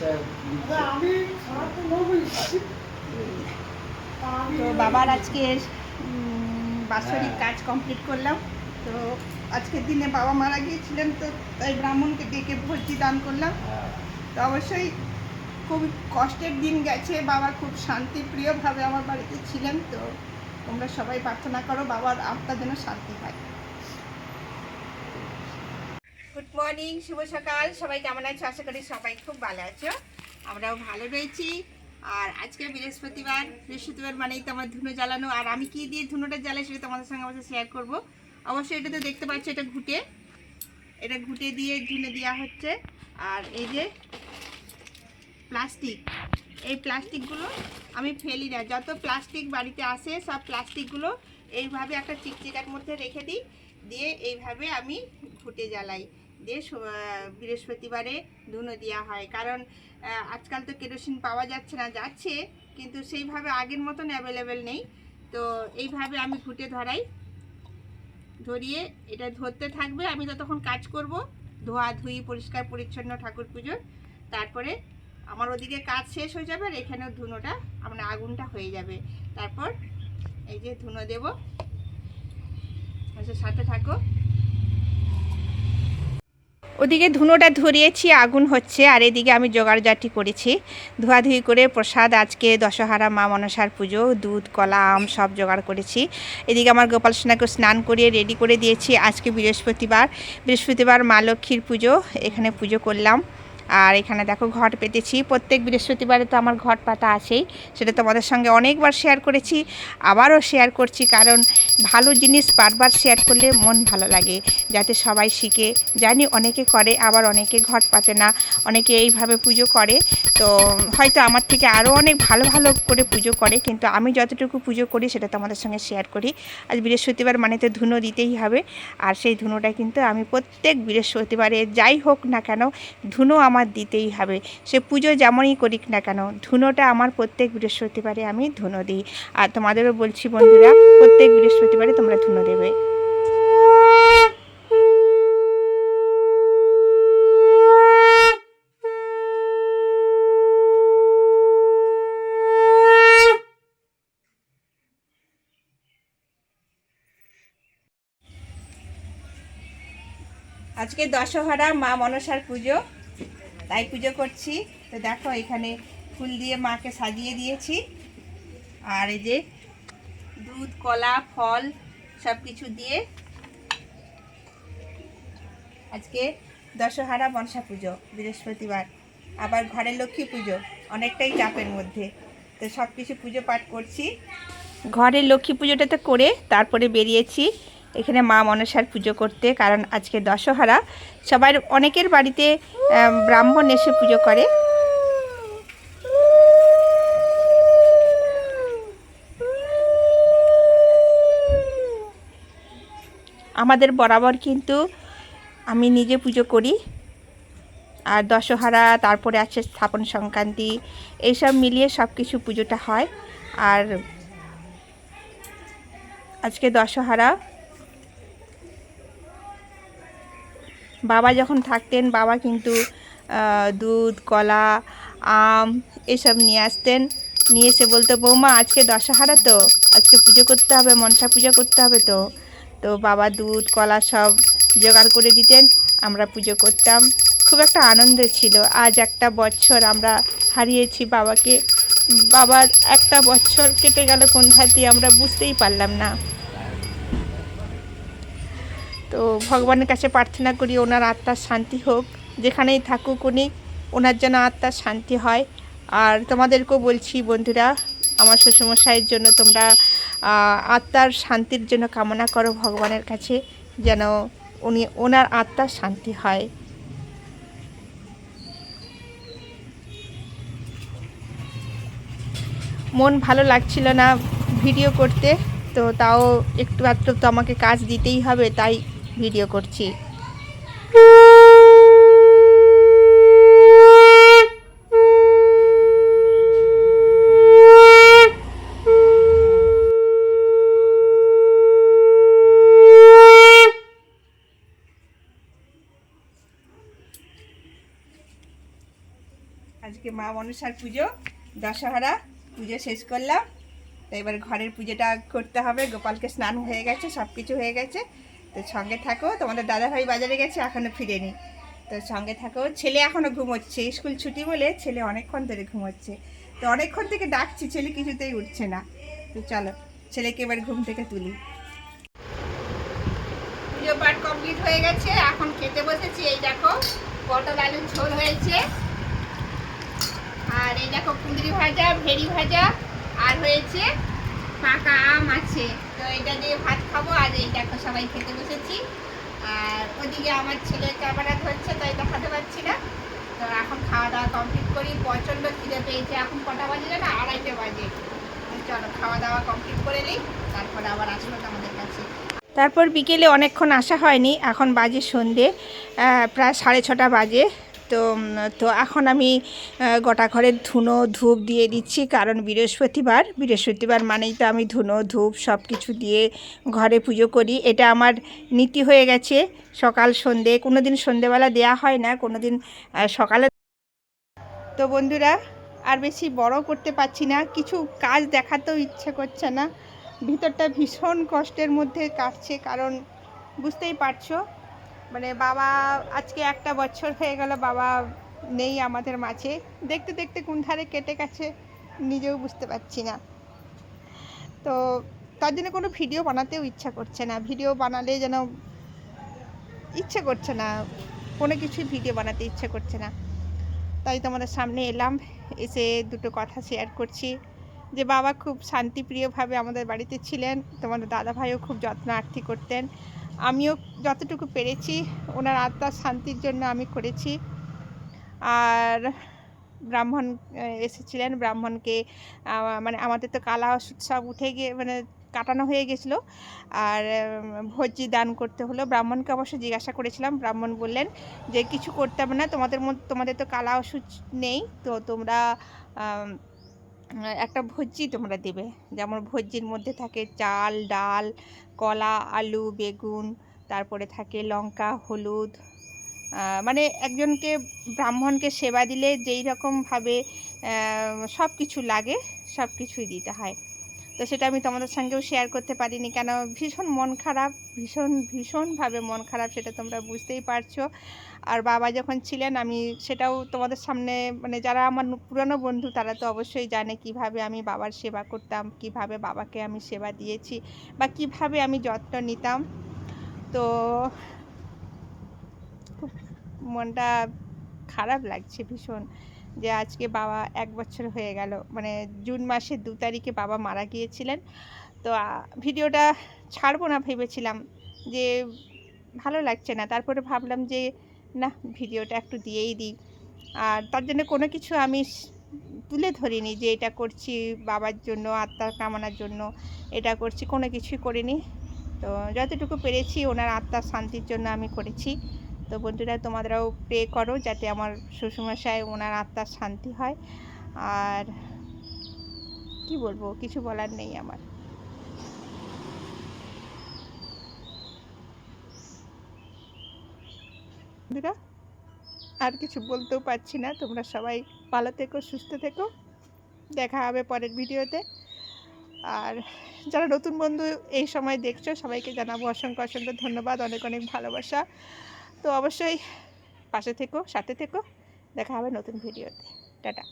তো বাবার আজকে বাৎসরিক হ্যাঁ। কাজ কমপ্লিট করলাম। তো আজকের দিনে বাবা মারা গিয়েছিলেন তো তাই ব্রাহ্মণকে ডেকে ভর্তি দান করলাম। হ্যাঁ, তো অবশ্যই খুব কষ্টের দিন গেছে। বাবা খুব শান্তিপ্রিয়ভাবে আমার বাড়িতে ছিলেন। তো তোমরা সবাই প্রার্থনা করো বাবার আত্মা যেন শান্তি পায়। গুড মর্নিং শুভ সকাল। সবাই কেমন আছো? আশা করি সবাই খুব ভালো আছো। আমরাও ভালো রয়েছি। আর আজকে বৃহস্পতিবার বৃহস্পতিবার মানেই তো আমার ধুনো জ্বালানো। আর আমি কি দিয়ে ধুনোটা জ্বালাই সেটা তোমাদের সঙ্গে অবশ্যই শেয়ার করব। অবশ্যই এটা তো দেখতে পাচ্ছ, এটা ঘুটে। এটা ঘুটে দিয়ে ধুনে দেওয়া হচ্ছে। আর এই যে প্লাস্টিক, এই প্লাস্টিকগুলো আমি ফেলি না। যত প্লাস্টিক বাড়িতে আসে, সব প্লাস্টিকগুলো এইভাবে একটা চিকচিকার মধ্যে রেখে দিই। দিয়ে এইভাবে আমি ঘুটে জ্বালাই। দিয়ে বৃহস্পতিবারে ধুনো দেওয়া হয়। কারণ আজকাল তো কেরোসিন পাওয়া যাচ্ছে না যাচ্ছে কিন্তু সেইভাবে আগের মতন অ্যাভেলেবেল নেই। তো এইভাবে আমি ঘুটে ধরাই। ধরিয়ে এটা ধরতে থাকবে। আমি ততক্ষণ কাজ করব। ধোয়া ধুই পরিষ্কার পরিচ্ছন্ন ঠাকুর পুজোর। তারপরে আমার ওদিকে কাজ শেষ হয়ে যাবে আর এখানেও ধুনোটা মানে আগুনটা হয়ে যাবে। তারপর এই যে ধুনো দেব। আচ্ছা, সাথে থাকো। ওদিকে ধুনোটা ধরিয়েছি, আগুন হচ্ছে, আর এদিকে আমি জোগাড় জাটি করেছি। ধোয়াধুয়ি করে প্রসাদ, আজকে দশহারা মা মনসার পুজো, দুধ, কলা, আম সব জোগাড় করেছি। এদিকে আমার গোপাল সোনাকে স্নান করিয়ে রেডি করে দিয়েছি। আজকে বৃহস্পতিবার বৃহস্পতিবার মা লক্ষ্মীর পুজো, এখানে পুজো করলাম। আর এখানে দেখো ঘট পেতেছি। প্রত্যেক বৃহস্পতিবারে তো আমার ঘট পাতা আছেই। সেটা তোমাদের সঙ্গে অনেকবার শেয়ার করেছি, আবারও শেয়ার করছি কারণ ভালো জিনিস বারবার শেয়ার করলে মন ভালো লাগে। যাতে সবাই শিখে। জানি অনেকে করে, আবার অনেকে ঘট পাতে না। অনেকে এইভাবে পুজো করে। তো হয়তো আমার থেকে আরও অনেক ভালো ভালো করে পুজো করে, কিন্তু আমি যতটুকু পুজো করি সেটা তোমাদের সঙ্গে শেয়ার করি। আজ বৃহস্পতিবার মানে তো ধুনো দিতেই হবে। আর সেই ধুনোটা কিন্তু আমি প্রত্যেক বৃহস্পতিবারে যাই হোক না কেন, ধুনো আমার দিতেই হবে। সে পুজো যেমনই করিক না কেন, ধুনোটা আমার প্রত্যেক বৃহস্পতিবারে আমি ধুনো দিই। আর তোমাদেরও বলছি বন্ধুরা, প্রত্যেক বৃহস্পতিবারে তোমরা ধুনো দেবে। আজকে দশহরা মা মনসার পুজো। তাই পুজো করছি। তো দেখো এখানে ফুল দিয়ে মাকে সাজিয়ে দিয়েছি। আর এই যে দুধ, কলা, ফল সব কিছু দিয়ে আজকে দশহারা মনসা পুজো, বৃহস্পতিবার। আবার ঘরের লক্ষ্মী পুজো, অনেকটাই চাপের মধ্যে। তো সব কিছু পুজো পাঠ করছি। ঘরের লক্ষ্মী পুজোটাতে করে তারপরে বেরিয়েছি। এখানে মা মনসার পুজো করতে, কারণ আজকে দশহারা। সবার অনেকের বাড়িতে ব্রাহ্মণ এসে পুজো করে। আমাদের বরাবর কিন্তু আমি নিজে পুজো করি। আর দশহারা, তারপরে আছে স্থাপন সংক্রান্তি, এইসব মিলিয়ে সব কিছু পুজোটা হয়। আর আজকে দশহারা বাবা যখন থাকতেন, বাবা কিন্তু দুধ, কলা, আম এসব নিয়ে আসতেন। নিয়ে এসে বলতো, বৌমা, আজকে দশহারা তো। আজকে পুজো করতে হবে, মনসা পুজো করতে হবে তো। তো বাবা দুধ, কলা সব জোগাড় করে দিতেন, আমরা পুজো করতাম। খুব একটা আনন্দ ছিল। আজ একটা বছর আমরা হারিয়েছি বাবাকে। বাবার একটা বছর কেটে গেল, কোন ধার দিয়ে আমরা বুঝতেই পারলাম না। তো ভগবানের কাছে প্রার্থনা করি ওনার আত্মার শান্তি হোক। যেখানেই থাকুক উনি, ওনার যেন আত্মার শান্তি হয়। আর তোমাদেরকেও বলছি বন্ধুরা, আমার শ্বশুরমশাইয়ের জন্য তোমরা আত্মার শান্তির জন্য কামনা করো ভগবানের কাছে, যেন উনি, ওনার আত্মার শান্তি হয়। মন ভালো লাগছিল না ভিডিও করতে, তো তাও একটু আধটু তো আমাকে কাজ দিতেই হবে, তাই ভিডিও করছি। আজকে মা মনসার পুজো, দশহরা, পুজো শেষ করলাম। এবার ঘরের পুজোটা করতে হবে। গোপালকে স্নান হয়ে গেছে সব কিছু হয়ে গেছে। তো সঙ্গে থাকো, তোমাদের দাদাভাই বাজারে গেছে এখনও ফিরেনি। তো সঙ্গে থাকো, ছেলে এখনও ঘুমোচ্ছে, স্কুল ছুটি বলে ছেলে অনেকক্ষণ ধরে ঘুমোচ্ছে। তো অনেকক্ষণ থেকে ডাকছি, ছেলে কিছুতেই উঠছে না। তো চলো, ছেলেকে এবার ঘুম থেকে তুলি। পুজো পাঠ কমপ্লিট হয়ে গেছে, এখন খেতে বসেছি, এই দেখো, পটল আলুর ঝোল হয়েছে। আর এই দেখো কুঁদরি ভাজা, ভেড়ি ভাজা, আর হয়েছে পাকা আম আছে। এটা দিয়ে ভাত খাব, আর এই দেখো সবাই খেতে বসেছি। আর ওদিকে আমার ছেলে ক্যামেরা ধরছে, তাই দেখাতে পারছি না। তো এখন খাওয়া দাওয়া কমপ্লিট করি। প্রচণ্ড খিদে পেয়েছে। এখন কটা বাজে না আড়াইটে বাজে। চলো, খাওয়া দাওয়া কমপ্লিট করে নিই। তারপরে আবার আসব তোমাদের কাছে। তারপর বিকেলে অনেকক্ষণ আসা হয়নি। এখন বাজে সন্ধে প্রায় সাড়ে ছটা বাজে। তো তো এখন আমি গোটা ঘরের ধুনো, ধূপ দিয়ে দিচ্ছি। কারণ বৃহস্পতিবার বৃহস্পতিবার মানেই তো আমি ধুনো, ধূপ সব কিছু দিয়ে ঘরে পুজো করি। এটা আমার নীতি হয়ে গেছে। সকাল সন্ধে কোনো দিন সন্ধেবেলা দেয়া হয় না কোনো দিন সকালে। তো বন্ধুরা, আর বেশি বড় করতে পারছি না। কিছু কাজ দেখাতেও ইচ্ছে করছে না। ভিতরটা ভীষণ কষ্টের মধ্যে কাটছে, কারণ বুঝতেই পারছ মানে বাবা, আজকে একটা বছর হয়ে গেল বাবা নেই আমাদের মাঝে। দেখতে দেখতে কোন ধারে কেটে গেছে নিজেও বুঝতে পারছি না। তো তার জন্য কোনো ভিডিও বানাতেও ইচ্ছা করছে না। ভিডিও বানালে যেন ইচ্ছে করছে না। কোনো কিছুই ভিডিও বানাতে ইচ্ছে করছে না। তাই তোমাদের সামনে এলাম, এসে দুটো কথা শেয়ার করছি। যে বাবা খুব শান্তিপ্রিয়ভাবে আমাদের বাড়িতে ছিলেন। তোমাদের দাদাভাইও খুব যত্ন যত্নার্থী করতেন। আমিও যতটুকু পেরেছি, ওনার আত্মার শান্তির জন্য আমি করেছি। আর ব্রাহ্মণ এসেছিলেন, ব্রাহ্মণকে মানে আমাদের তো কালা ওষুধ সব উঠে গিয়ে মানে কাটানো হয়ে গেছিল। আর ভোজ্যি দান করতে হলো। ব্রাহ্মণকে অবশ্য জিজ্ঞাসা করেছিলাম। ব্রাহ্মণ বললেন যে, কিছু করতে হবে না, তোমাদের তোমাদের তো কালা ওষুধ নেই। তো তোমরা একটা ভোজ্যি তোমরা দেবে। যেমন ভোজ্যির মধ্যে থাকে চাল, ডাল, কলা, আলু, বেগুন, তারপরে থাকে লঙ্কা, হলুদ। মানে একজনকে, ব্রাহ্মণকে সেবা দিলে যেই রকমভাবে সব কিছু লাগে সব কিছুই দিতে হয়। তো সেটা আমি তোমাদের সঙ্গেও শেয়ার করতে পারিনি। কেন? ভীষণ মন খারাপ, ভীষণ, ভীষণভাবে মন খারাপ, সেটা তোমরা বুঝতেই পারছ। আর বাবা যখন ছিলেন, আমি সেটাও তোমাদের সামনে মানে যারা আমার পুরনো বন্ধু, তারা তো অবশ্যই জানে কীভাবে আমি বাবার সেবা করতাম, কীভাবে বাবাকে আমি সেবা দিয়েছি, বা কীভাবে আমি যত্ন নিতাম। তো খুব মনটা খারাপ লাগছে ভীষণ। যে আজকে বাবা এক বছর হয়ে গেল। মানে জুন মাসের দু তারিখে বাবা মারা গিয়েছিলেন। তো ভিডিওটা ছাড়বো না ভেবেছিলাম যে ভালো লাগছে না। তারপরে ভাবলাম যে, না, ভিডিওটা একটু দিয়েই দিই। আর তার জন্য কোনো কিছু আমি তুলে ধরিনি যে এটা করছি বাবার জন্য, আত্মার কামনার জন্য, এটা করছি, কোনো কিছুই করিনি। তো যতটুকু পেরেছি ওনার আত্মার শান্তির জন্য আমি করেছি। তো বন্ধুরা তোমাদেরও প্রে করো যাতে আমার শ্বশুরমশাই ওনার আত্মার শান্তি হয়। আর কি বলব, কিছু বলার নেই আমার। বন্ধুরা, আর কিছু বলতেও পারছি না। তোমরা সবাই ভালো থেকো, সুস্থ থেকো। দেখা হবে পরের ভিডিওতে। আর যারা নতুন বন্ধু এই সময় দেখছ, সবাইকে জানাব অসংখ্য অসংখ্য ধন্যবাদ, অনেক অনেক ভালোবাসা। তো অবশ্যই পাশে থেকো সাথে থেকো। দেখা হবে নতুন ভিডিওতে। টাটা।